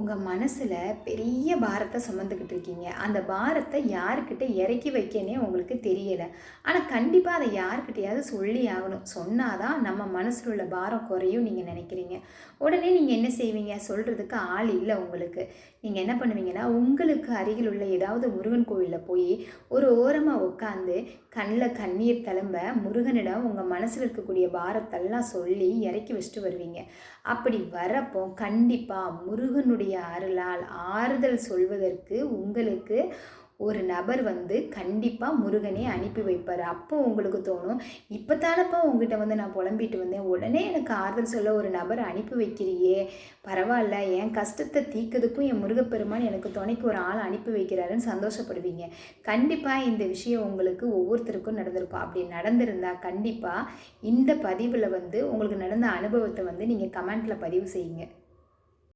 உங்கள் மனசில் பெரிய பாரத்தை சுமந்துக்கிட்டு இருக்கீங்க. அந்த பாரத்தை யாருக்கிட்ட இறக்கி வைக்கனே உங்களுக்கு தெரியலை. ஆனால் கண்டிப்பாக அதை யாருக்கிட்டையாவது சொல்லி ஆகணும். சொன்னால் தான் நம்ம மனசில் உள்ள பாரம் குறையும் நீங்கள் நினைக்கிறீங்க. உடனே நீங்கள் என்ன செய்வீங்க? சொல்கிறதுக்கு ஆள் இல்லை உங்களுக்கு. நீங்கள் என்ன பண்ணுவீங்கன்னா உங்களுக்கு அருகில் உள்ள ஏதாவது முருகன் கோவிலில் போய் ஒரு ஓரமாக உட்காந்து கண்ணில் கண்ணீர் தழும்ப முருகனிடம் உங்கள் மனசில் இருக்கக்கூடிய பாரத்தெல்லாம் சொல்லி இறக்கி வச்சுட்டு வருவீங்க. அப்படி வரப்போ கண்டிப்பாக முருகனுடைய அருளால் ஆறுதல் சொல்வதற்கு உங்களுக்கு ஒரு நபர் வந்து கண்டிப்பாக முருகனே அனுப்பி வைப்பார். அப்போ உங்களுக்கு தோணும் இப்போ தானப்பா உங்ககிட்ட வந்து நான் புலம்பிட்டு வந்தேன். உடனே எனக்கு ஆறுதல் சொல்ல ஒரு நபர் அனுப்பி வைக்கிறியே. பரவாயில்ல என் கஷ்டத்தை தீர்க்கறதுக்கும் என் முருகப்பெருமான் எனக்கு துணைக்கு ஒரு ஆள் அனுப்பி வைக்கிறாருன்னு சந்தோஷப்படுவீங்க. கண்டிப்பாக இந்த விஷயம் உங்களுக்கு ஒவ்வொருத்தருக்கும் நடந்திருக்கும். அப்படி நடந்திருந்தால் கண்டிப்பாக இந்த பதிவில் வந்து உங்களுக்கு நடந்த அனுபவத்தை வந்து நீங்கள் கமெண்ட்டில் பதிவு செய்யுங்க.